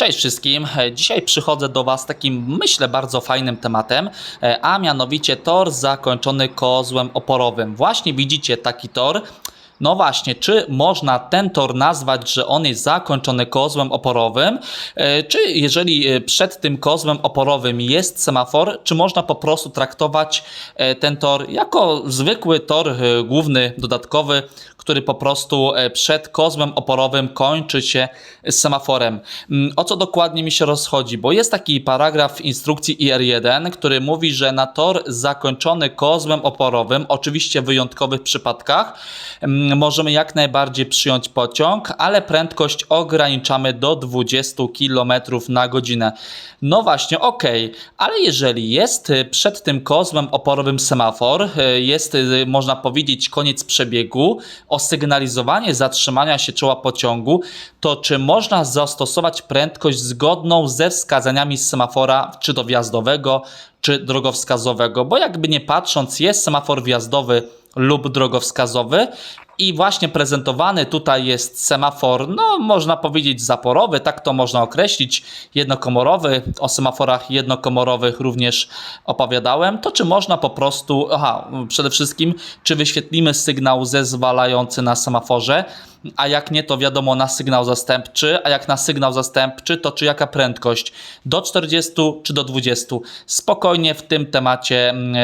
Cześć wszystkim. Dzisiaj przychodzę do Was takim, myślę, bardzo fajnym tematem, e, a mianowicie tor zakończony kozłem oporowym. Właśnie widzicie taki tor. No właśnie, czy można ten tor nazwać, że on jest zakończony kozłem oporowym? E, Czy jeżeli e, przed tym kozłem oporowym jest semafor, czy można po prostu traktować e, ten tor jako zwykły tor główny, dodatkowy, który po prostu przed kozłem oporowym kończy się semaforem. Mm, O co dokładnie mi się rozchodzi? Bo jest taki paragraf w instrukcji IR1, który mówi, że na tor zakończony kozłem oporowym, oczywiście w wyjątkowych przypadkach, mm, możemy jak najbardziej przyjąć pociąg, ale prędkość ograniczamy do 20 km na godzinę. No właśnie, okej, ale jeżeli jest y, przed tym kozłem oporowym semafor, y, jest, y, można powiedzieć, koniec przebiegu, osygnalizowanie zatrzymania się czoła pociągu, to czy można zastosować prędkość zgodną ze wskazaniami semafora, czy to wjazdowego, czy drogowskazowego? Bo jakby nie patrząc, jest semafor wjazdowy lub drogowskazowy i właśnie prezentowany tutaj jest semafor, no można powiedzieć zaporowy, tak to można określić, jednokomorowy. O semaforach jednokomorowych również opowiadałem. To czy można po prostu, aha, przede wszystkim, czy wyświetlimy sygnał zezwalający na semaforze, a jak nie, to wiadomo na sygnał zastępczy, a jak na sygnał zastępczy, to czy jaka prędkość? Do 40 czy do 20? Spokojnie w tym temacie, mm,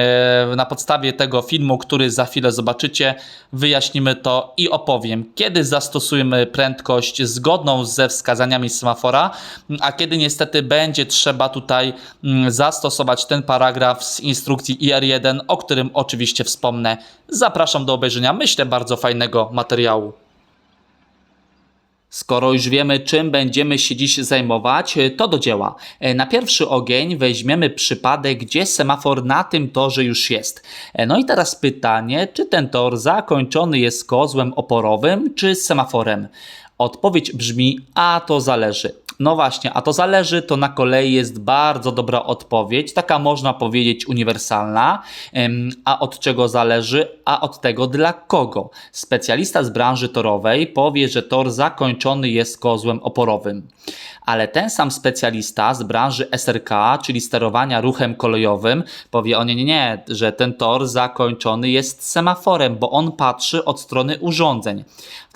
e, na podstawie tego filmu, który za chwilę zobaczycie, wyjaśnimy to i opowiem, kiedy zastosujemy prędkość zgodną ze wskazaniami semafora, a kiedy niestety będzie trzeba tutaj mm, zastosować ten paragraf z instrukcji IR1, o którym oczywiście wspomnę. Zapraszam do obejrzenia, myślę, bardzo fajnego materiału. Skoro już wiemy, czym będziemy się dziś zajmować, to do dzieła. E, Na pierwszy ogień weźmiemy przypadek, gdzie semafor na tym torze już jest. E, No i teraz pytanie, czy ten tor zakończony jest kozłem oporowym, czy semaforem? Odpowiedź brzmi, a to zależy. No właśnie, a to zależy, to na kolei jest bardzo dobra odpowiedź, taka można powiedzieć uniwersalna. A od czego zależy? A od tego dla kogo? Specjalista z branży torowej powie, że tor zakończony jest kozłem oporowym. Ale ten sam specjalista z branży SRK, czyli sterowania ruchem kolejowym, powie o nie, nie, nie, że ten tor zakończony jest semaforem, bo on patrzy od strony urządzeń.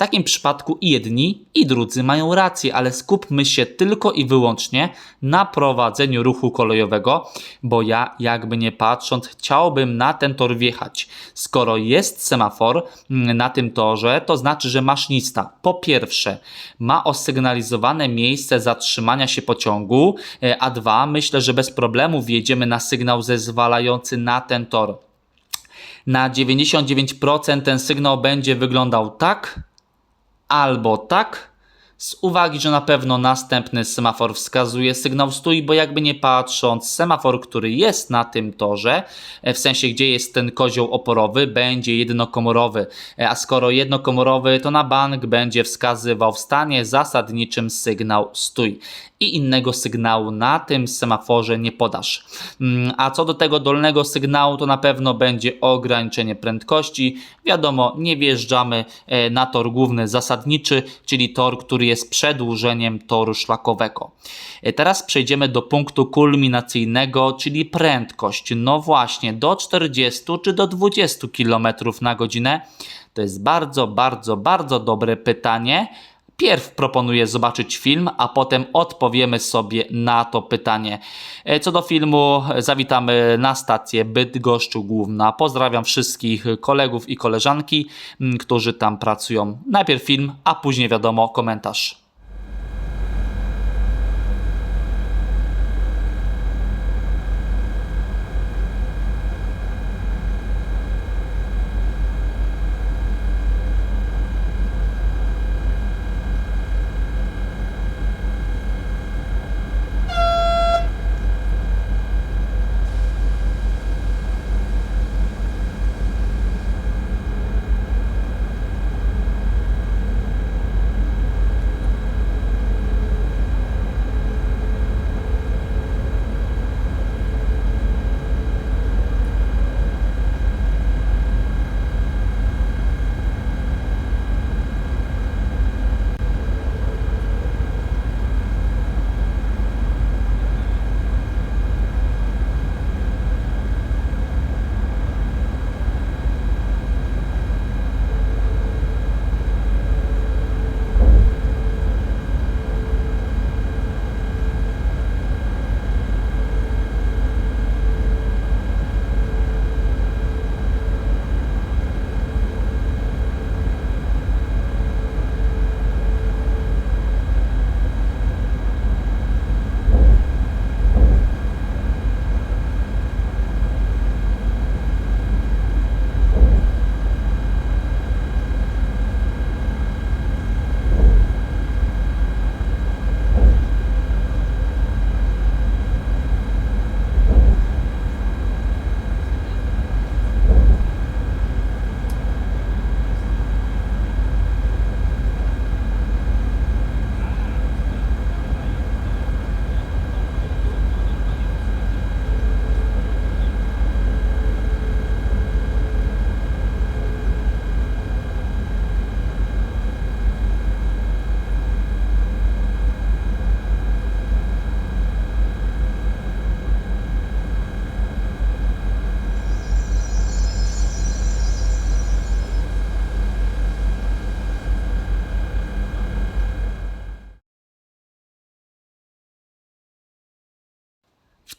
W takim przypadku i jedni, i drudzy mają rację, ale skupmy się tylko i wyłącznie na prowadzeniu ruchu kolejowego, bo ja, jakby nie patrząc, chciałbym na ten tor wjechać. Skoro jest semafor mm, na tym torze, to znaczy, że maszynista po pierwsze ma osygnalizowane miejsce zatrzymania się pociągu, e, a dwa, myślę, że bez problemu wjedziemy na sygnał zezwalający na ten tor. Na 99% ten sygnał będzie wyglądał tak, albo tak, z uwagi, że na pewno następny semafor wskazuje sygnał stój, bo jakby nie patrząc, semafor, który jest na tym torze, e, w sensie gdzie jest ten kozioł oporowy, będzie jednokomorowy, E, a skoro jednokomorowy, to na bank będzie wskazywał w stanie zasadniczym sygnał stój i innego sygnału na tym semaforze nie podasz. Mm, A co do tego dolnego sygnału, to na pewno będzie ograniczenie prędkości. Wiadomo, nie wjeżdżamy e, na tor główny zasadniczy, czyli tor, który jest przedłużeniem toru szlakowego. E, Teraz przejdziemy do punktu kulminacyjnego, czyli prędkość. No właśnie, do 40 czy do 20 km na godzinę. To jest bardzo, bardzo, bardzo dobre pytanie. Pierw proponuję zobaczyć film, a potem odpowiemy sobie na to pytanie. E, Co do filmu, zawitamy na stację Bydgoszczu Główna. Pozdrawiam wszystkich kolegów i koleżanki, którzy tam pracują. Najpierw film, a później wiadomo komentarz.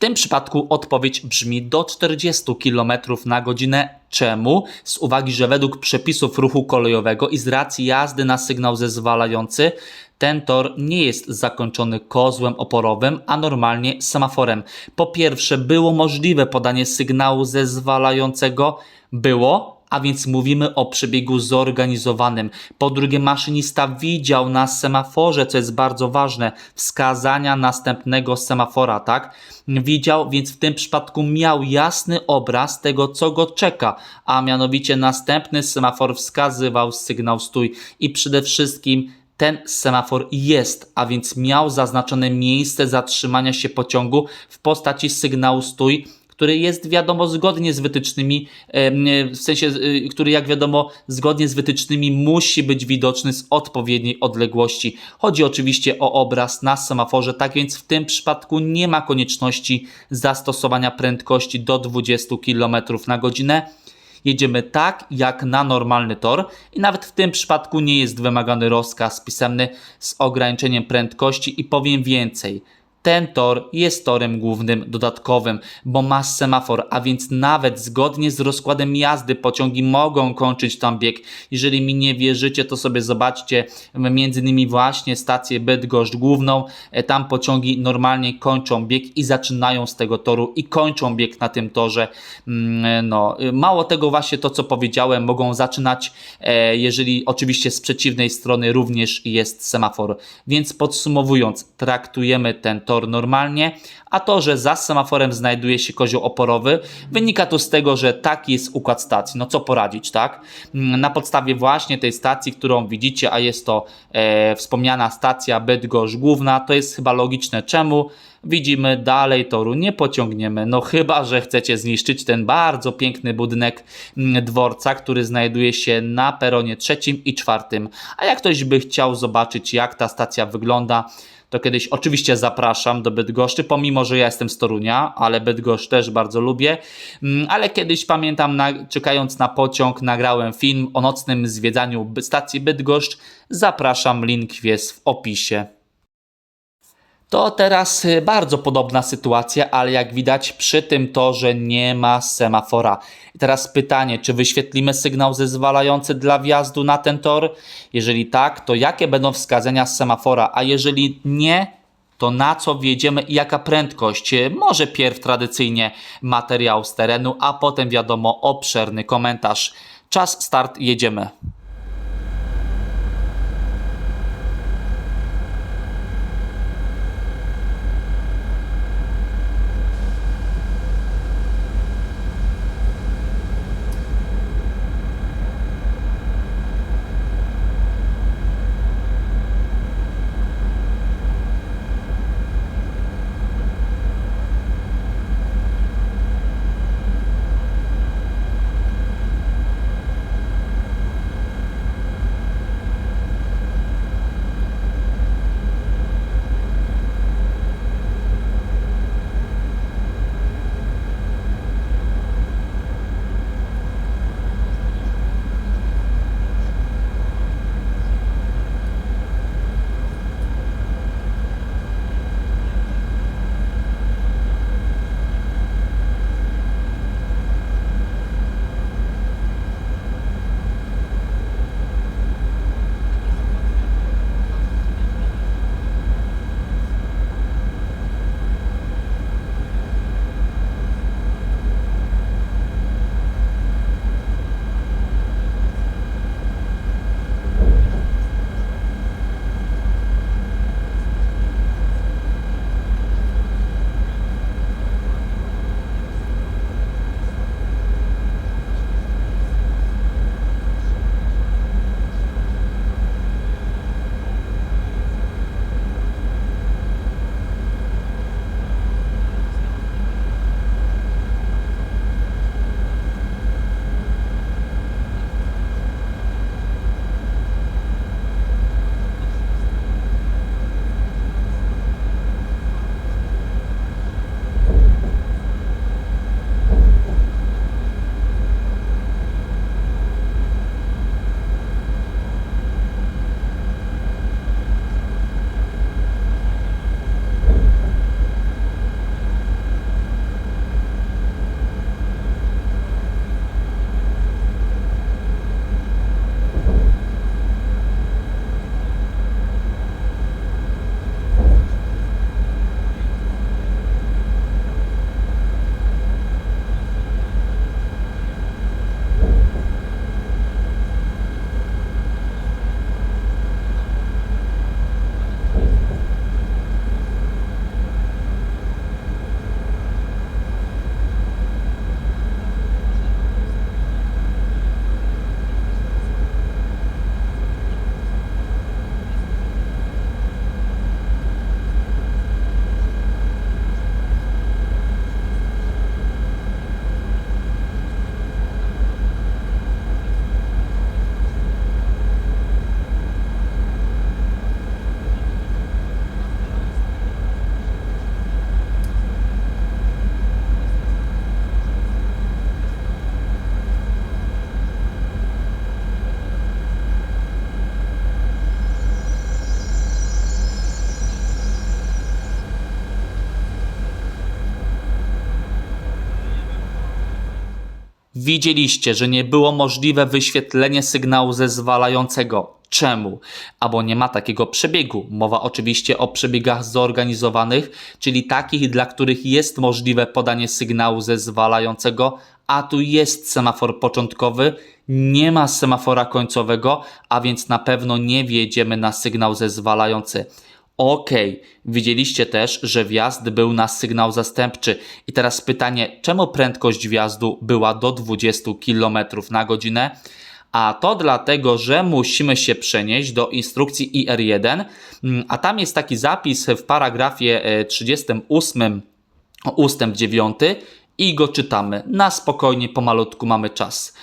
Tym przypadku odpowiedź brzmi do 40 km na godzinę. Czemu? Z uwagi, że według przepisów ruchu kolejowego i z racji jazdy na sygnał zezwalający, ten tor nie jest zakończony kozłem oporowym, a normalnie semaforem. Po pierwsze, było możliwe podanie sygnału zezwalającego. Było, a więc mówimy o przebiegu zorganizowanym. Po drugie, maszynista widział na semaforze, co jest bardzo ważne, wskazania następnego semafora, tak? Widział, więc w tym przypadku miał jasny obraz tego, co go czeka, a mianowicie następny semafor wskazywał sygnał stój i przede wszystkim ten semafor jest, a więc miał zaznaczone miejsce zatrzymania się pociągu w postaci sygnału stój, który jest wiadomo zgodnie z wytycznymi, em, w sensie, y, który jak wiadomo zgodnie z wytycznymi musi być widoczny z odpowiedniej odległości. Chodzi oczywiście o obraz na semaforze, tak więc w tym przypadku nie ma konieczności zastosowania prędkości do 20 km na godzinę. Jedziemy tak jak na normalny tor i nawet w tym przypadku nie jest wymagany rozkaz pisemny z ograniczeniem prędkości i powiem więcej. Ten tor jest torem głównym dodatkowym, bo ma semafor, a więc nawet zgodnie z rozkładem jazdy pociągi mogą kończyć tam bieg. Jeżeli mi nie wierzycie, to sobie zobaczcie między innymi właśnie stację Bydgoszcz główną. E, Tam pociągi normalnie kończą bieg i zaczynają z tego toru i kończą bieg na tym torze. Mm, No, y, mało tego właśnie to, co powiedziałem, mogą zaczynać, e, jeżeli oczywiście z przeciwnej strony również jest semafor. Więc podsumowując, traktujemy ten tor normalnie, a to, że za semaforem znajduje się kozioł oporowy, wynika to z tego, że taki jest układ stacji. No co poradzić, tak? Na podstawie właśnie tej stacji, którą widzicie, a jest to e, wspomniana stacja Bydgoszcz Główna, to jest chyba logiczne. Czemu? Widzimy dalej toru nie pociągniemy, no chyba, że chcecie zniszczyć ten bardzo piękny budynek mm, dworca, który znajduje się na peronie trzecim i czwartym. A jak ktoś by chciał zobaczyć, jak ta stacja wygląda, to kiedyś oczywiście zapraszam do Bydgoszczy, pomimo, że ja jestem z Torunia, ale Bydgoszcz też bardzo lubię. Mm, Ale kiedyś pamiętam, na, czekając na pociąg, nagrałem film o nocnym zwiedzaniu stacji Bydgoszcz. Zapraszam, link jest w opisie. To teraz y, bardzo podobna sytuacja, ale jak widać przy tym torze nie ma semafora. I teraz pytanie, czy wyświetlimy sygnał zezwalający dla wjazdu na ten tor? Jeżeli tak, to jakie będą wskazania z semafora? A jeżeli nie, to na co wjedziemy i jaka prędkość? Y, Może pierw tradycyjnie materiał z terenu, a potem wiadomo obszerny komentarz. Czas start, jedziemy. Widzieliście, że nie było możliwe wyświetlenie sygnału zezwalającego. Czemu? Albo nie ma takiego przebiegu. Mowa oczywiście o przebiegach zorganizowanych, czyli takich, dla których jest możliwe podanie sygnału zezwalającego, a tu jest semafor początkowy, nie ma semafora końcowego, a więc na pewno nie wjedziemy na sygnał zezwalający. Okej, widzieliście też, że wjazd był na sygnał zastępczy. I teraz pytanie, czemu prędkość wjazdu była do 20 km na godzinę? A to dlatego, że musimy się przenieść do instrukcji IR1, mm, a tam jest taki zapis w paragrafie e, 38 ustęp 9 i go czytamy. Na spokojnie, pomalutku mamy czas.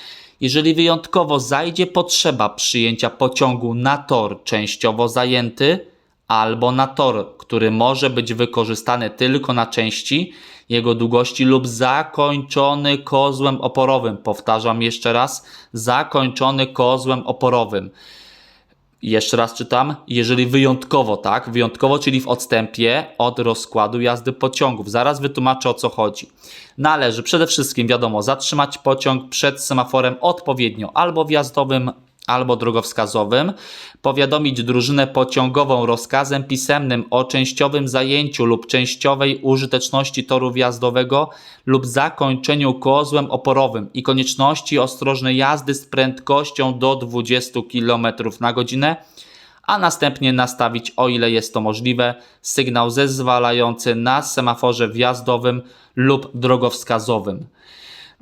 Jeżeli wyjątkowo zajdzie potrzeba przyjęcia pociągu na tor częściowo zajęty albo na tor, który może być wykorzystany tylko na części jego długości lub zakończony kozłem oporowym. Powtarzam jeszcze raz, zakończony kozłem oporowym. Jeszcze raz czytam, jeżeli wyjątkowo, tak? Wyjątkowo, czyli w odstępie od rozkładu jazdy pociągów. Zaraz wytłumaczę o co chodzi. Należy przede wszystkim, wiadomo, zatrzymać pociąg przed semaforem odpowiednio albo wjazdowym, albo drogowskazowym, powiadomić drużynę pociągową rozkazem pisemnym o częściowym zajęciu lub częściowej użyteczności toru wjazdowego lub zakończeniu kozłem oporowym i konieczności ostrożnej jazdy z prędkością do 20 km na godzinę, a następnie nastawić, o ile jest to możliwe, sygnał zezwalający na semaforze wjazdowym lub drogowskazowym.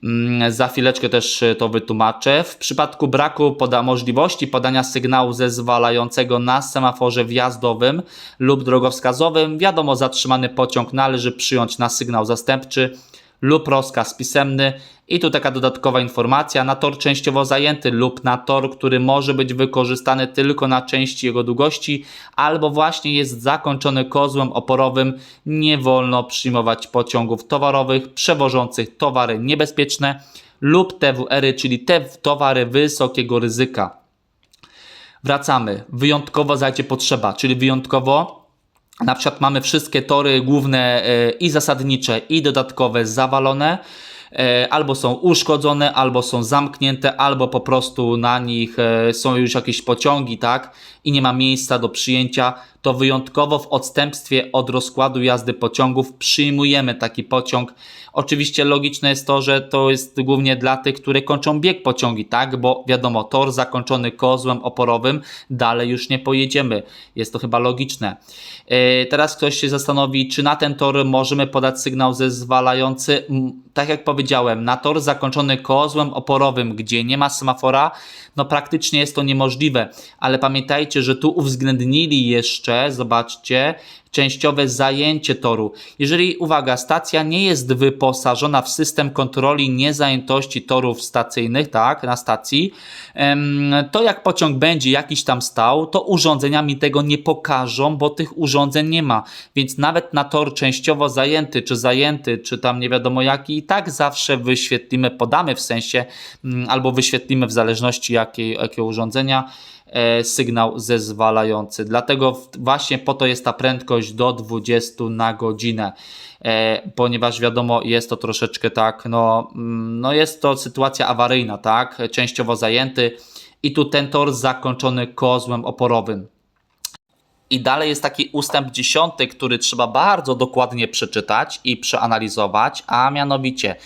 Mm, Za chwileczkę też e, to wytłumaczę. W przypadku braku poda możliwości podania sygnału zezwalającego na semaforze wjazdowym lub drogowskazowym, wiadomo, zatrzymany pociąg należy przyjąć na sygnał zastępczy lub rozkaz pisemny. I tu taka dodatkowa informacja, na tor częściowo zajęty lub na tor, który może być wykorzystany tylko na części jego długości, albo właśnie jest zakończony kozłem oporowym, nie wolno przyjmować pociągów towarowych przewożących towary niebezpieczne lub TWR-y, czyli te towary wysokiego ryzyka. Wracamy. Wyjątkowo zajdzie potrzeba, czyli wyjątkowo na przykład mamy wszystkie tory główne e, i zasadnicze, i dodatkowe zawalone, e, albo są uszkodzone, albo są zamknięte, albo po prostu na nich e, są już jakieś pociągi, tak, i nie ma miejsca do przyjęcia, to wyjątkowo w odstępstwie od rozkładu jazdy pociągów przyjmujemy taki pociąg. Oczywiście logiczne jest to, że to jest głównie dla tych, które kończą bieg pociągi, tak? Bo wiadomo, tor zakończony kozłem oporowym, dalej już nie pojedziemy. Jest to chyba logiczne. Yy, teraz ktoś się zastanowi, czy na ten tor możemy podać sygnał zezwalający. Tak jak powiedziałem, na tor zakończony kozłem oporowym, gdzie nie ma semafora, no praktycznie jest to niemożliwe. Ale pamiętajcie, że tu uwzględnili jeszcze, zobaczcie, częściowe zajęcie toru. Jeżeli, uwaga, stacja nie jest wyposażona w system kontroli niezajętości torów stacyjnych, tak, na stacji, to jak pociąg będzie jakiś tam stał, to urządzenia mi tego nie pokażą, bo tych urządzeń nie ma. Więc nawet na tor częściowo zajęty, czy zajęty, czy tam nie wiadomo jaki, i tak zawsze wyświetlimy, podamy w sensie, mm, albo wyświetlimy w zależności jakiego urządzenia, sygnał zezwalający. Dlatego właśnie po to jest ta prędkość do 20 na godzinę, e, ponieważ wiadomo, jest to troszeczkę tak, no, mm, no jest to sytuacja awaryjna, tak, częściowo zajęty i tu ten tor zakończony kozłem oporowym. I dalej jest taki ustęp dziesiąty, który trzeba bardzo dokładnie przeczytać i przeanalizować, a mianowicie,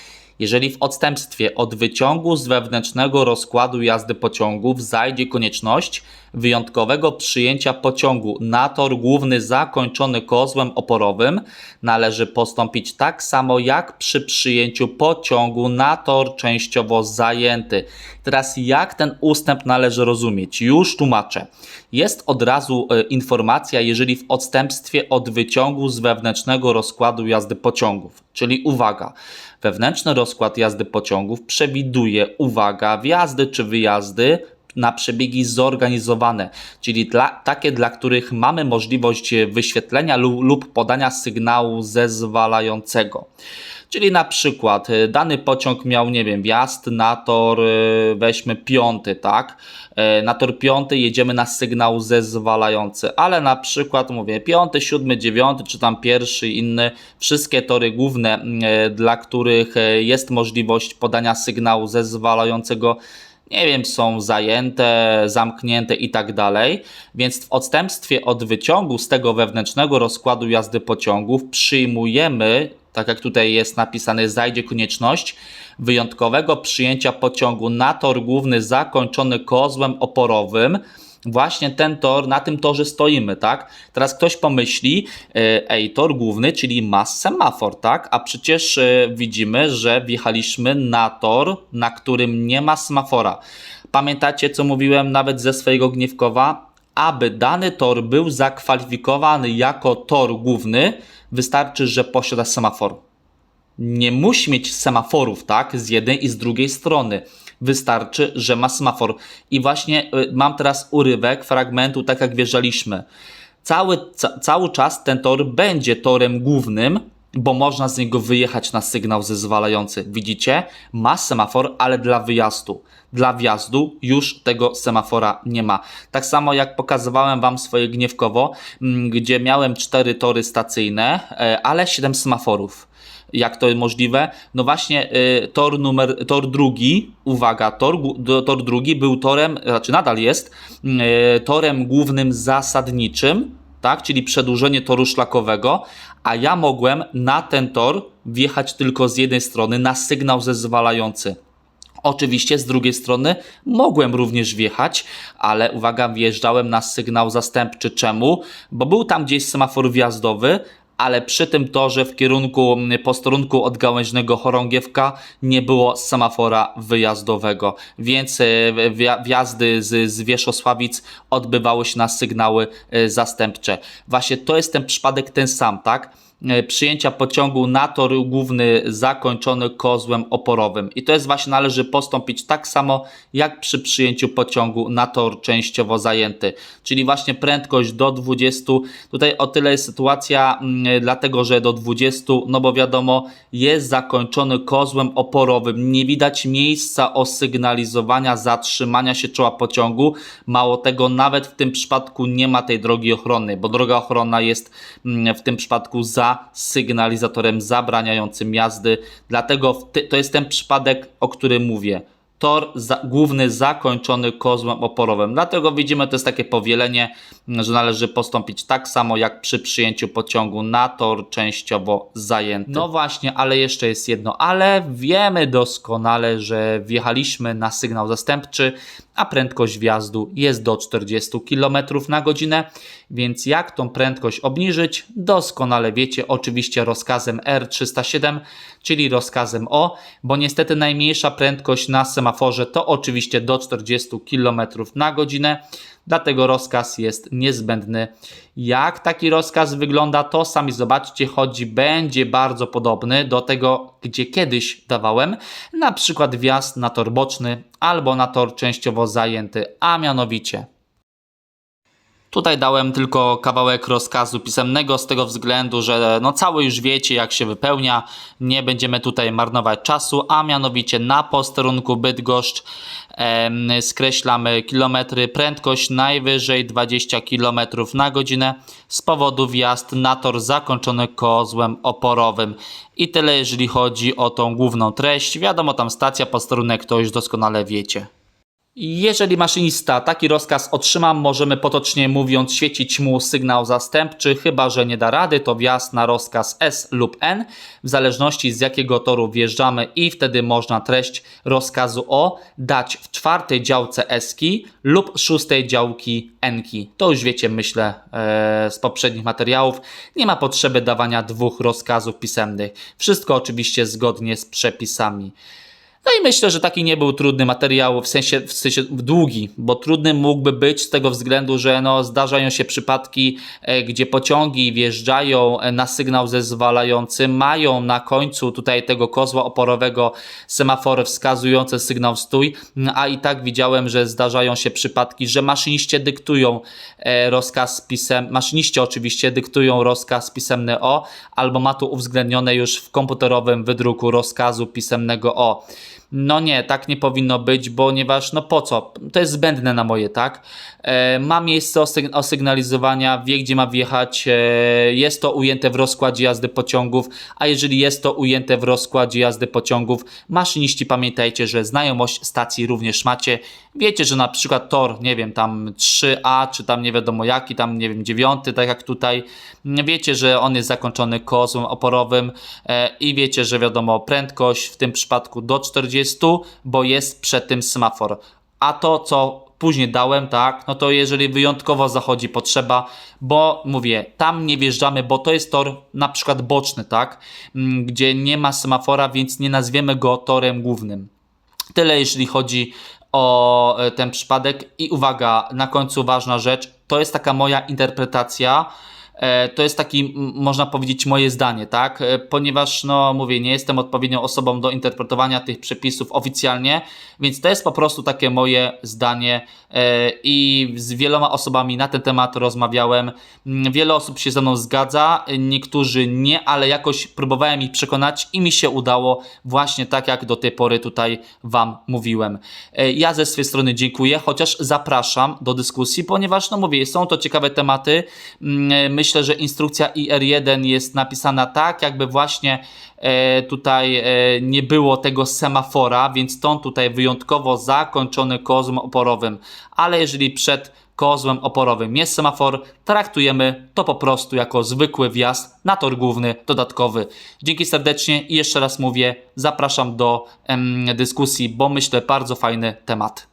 jeżeli w odstępstwie od wyciągu z wewnętrznego rozkładu jazdy pociągów zajdzie konieczność wyjątkowego przyjęcia pociągu na tor główny zakończony kozłem oporowym, należy postąpić tak samo jak przy przyjęciu pociągu na tor częściowo zajęty. Teraz jak ten ustęp należy rozumieć? Już tłumaczę. Jest od razu e, informacja, jeżeli w odstępstwie od wyciągu z wewnętrznego rozkładu jazdy pociągów. Czyli uwaga, wewnętrzny rozkład jazdy pociągów przewiduje, uwaga, wjazdy czy wyjazdy na przebiegi zorganizowane, czyli dla, takie, dla których mamy możliwość e, wyświetlenia lub, lub podania sygnału zezwalającego. Czyli na przykład y, dany pociąg miał, nie wiem, wjazd na tor, y, weźmy piąty, tak? Y, Na tor piąty jedziemy na sygnał zezwalający, ale na przykład mówię piąty, siódmy, dziewiąty, czy tam pierwszy, inny, wszystkie tory główne, y, dla których jest możliwość podania sygnału zezwalającego, nie wiem, są zajęte, zamknięte i tak dalej. Więc w odstępstwie od wyciągu z tego wewnętrznego rozkładu jazdy pociągów przyjmujemy, tak jak tutaj jest napisane, zajdzie konieczność wyjątkowego przyjęcia pociągu na tor główny zakończony kozłem oporowym. Właśnie ten tor, na tym torze stoimy, tak? Teraz ktoś pomyśli, e, ej, tor główny, czyli ma semafor, tak? A przecież e, widzimy, że wjechaliśmy na tor, na którym nie ma semafora. Pamiętacie, co mówiłem nawet ze swojego gniewkowa? Aby dany tor był zakwalifikowany jako tor główny, wystarczy, że posiada semafor nie musi mieć semaforów, tak, z jednej i z drugiej strony. Wystarczy, że ma semafor. I właśnie y, mam teraz urywek fragmentu, tak jak wjeżdżaliśmy. Cały, ca, cały czas ten tor będzie torem głównym, bo można z niego wyjechać na sygnał zezwalający. Widzicie? Ma semafor, ale dla wyjazdu. Dla wjazdu już tego semafora nie ma. Tak samo jak pokazywałem Wam swoje gniewkowo, mm, gdzie miałem cztery tory stacyjne, e, ale 7 semaforów. Jak to możliwe? No właśnie y, tor numer, tor drugi, uwaga, tor, tor drugi był torem, znaczy nadal jest, y, torem głównym zasadniczym, tak, czyli przedłużenie toru szlakowego, a ja mogłem na ten tor wjechać tylko z jednej strony na sygnał zezwalający. Oczywiście z drugiej strony mogłem również wjechać, ale uwaga, wjeżdżałem na sygnał zastępczy. Czemu? Bo był tam gdzieś semafor wjazdowy, ale przy tym torze w kierunku posterunku od gałęźnego chorągiewka nie było semafora wyjazdowego, więc e, wja- wjazdy z, z Wierzchosławic odbywały się na sygnały e, zastępcze. Właśnie to jest ten przypadek ten sam, tak? E, przyjęcia pociągu na tor główny zakończony kozłem oporowym. I to jest właśnie należy postąpić tak samo jak przy przyjęciu pociągu na tor częściowo zajęty. Czyli właśnie prędkość do 20. Tutaj o tyle jest sytuacja, mm, dlatego że do 20, no bo wiadomo, jest zakończony kozłem oporowym. Nie widać miejsca osygnalizowania zatrzymania się czoła pociągu. Mało tego, nawet w tym przypadku nie ma tej drogi ochronnej, bo droga ochronna jest mm, w tym przypadku za sygnalizatorem zabraniającym jazdy. Dlatego to jest ten przypadek, o którym mówię. Tor za, główny zakończony kozłem oporowym. Dlatego widzimy, to jest takie powielenie, że należy postąpić tak samo jak przy przyjęciu pociągu na tor częściowo zajęty. No właśnie, ale jeszcze jest jedno, ale wiemy doskonale, że wjechaliśmy na sygnał zastępczy, a prędkość wjazdu jest do 40 km na godzinę, więc jak tą prędkość obniżyć? Doskonale wiecie, oczywiście rozkazem R307, czyli rozkazem O, bo niestety najmniejsza prędkość na semaforze to oczywiście do 40 km na godzinę, dlatego rozkaz jest niezbędny. Jak taki rozkaz wygląda, to sami zobaczcie, chodzi będzie bardzo podobny do tego, gdzie kiedyś dawałem, na przykład wjazd na tor boczny albo na tor częściowo zajęty, a mianowicie Tutaj dałem tylko kawałek rozkazu pisemnego z tego względu, że no cały już wiecie jak się wypełnia, nie będziemy tutaj marnować czasu, a mianowicie na posterunku Bydgoszcz skreślamy kilometry, prędkość najwyżej 20 km na godzinę z powodu wjazd na tor zakończony kozłem oporowym. I tyle jeżeli chodzi o tą główną treść. Wiadomo, tam stacja, posterunek to już doskonale wiecie. Jeżeli maszynista taki rozkaz otrzyma, możemy potocznie mówiąc świecić mu sygnał zastępczy, chyba że nie da rady, to wjazd na rozkaz S lub N, w zależności z jakiego toru wjeżdżamy i wtedy można treść rozkazu O dać w czwartej działce S-ki lub szóstej działki N-ki. To już wiecie, myślę, e, z poprzednich materiałów. Nie ma potrzeby dawania dwóch rozkazów pisemnych. Wszystko oczywiście zgodnie z przepisami. No i myślę, że taki nie był trudny materiał, w sensie, w sensie długi, bo trudny mógłby być z tego względu, że no, zdarzają się przypadki, e, gdzie pociągi wjeżdżają e, na sygnał zezwalający, mają na końcu tutaj tego kozła oporowego semafory wskazujące sygnał stój, a i tak widziałem, że zdarzają się przypadki, że maszyniście dyktują e, rozkaz pisem, maszyniście oczywiście dyktują rozkaz pisemny O, albo ma to uwzględnione już w komputerowym wydruku rozkazu pisemnego O. No nie, tak nie powinno być, ponieważ no po co? To jest zbędne na moje, tak? E, ma miejsce osygn- osygnalizowania, wie gdzie ma wjechać, e, jest to ujęte w rozkładzie jazdy pociągów, a jeżeli jest to ujęte w rozkładzie jazdy pociągów, maszyniści pamiętajcie, że znajomość stacji również macie. Wiecie, że na przykład tor, nie wiem, tam 3A, czy tam nie wiadomo jaki, tam nie wiem, 9, tak jak tutaj, wiecie, że on jest zakończony kozłem oporowym e, i wiecie, że wiadomo prędkość w tym przypadku do 40, bo jest przed tym semafor. A to, co później dałem, tak, no to jeżeli wyjątkowo zachodzi potrzeba, bo mówię, tam nie wjeżdżamy, bo to jest tor na przykład boczny, tak, mm, gdzie nie ma semafora, więc nie nazwiemy go torem głównym. Tyle jeśli chodzi o e, ten przypadek. I uwaga, na końcu ważna rzecz. To jest taka moja interpretacja. E, To jest taki, można powiedzieć, moje zdanie, tak? E, Ponieważ, no mówię, nie jestem odpowiednią osobą do interpretowania tych przepisów oficjalnie, więc to jest po prostu takie moje zdanie e, i z wieloma osobami na ten temat rozmawiałem. Mm, Wiele osób się ze mną zgadza, niektórzy nie, ale jakoś próbowałem ich przekonać i mi się udało właśnie tak, jak do tej pory tutaj Wam mówiłem. Ja ze swojej strony dziękuję, chociaż zapraszam do dyskusji, ponieważ, no mówię, są to ciekawe tematy. Mm, Myślę, że instrukcja IR1 jest napisana tak, jakby właśnie e, tutaj e, nie było tego semafora, więc stąd tutaj wyjątkowo zakończony kozłem oporowym. Ale jeżeli przed kozłem oporowym jest semafor, traktujemy to po prostu jako zwykły wjazd na tor główny dodatkowy. Dzięki serdecznie i jeszcze raz mówię, zapraszam do em, dyskusji, bo myślę bardzo fajny temat.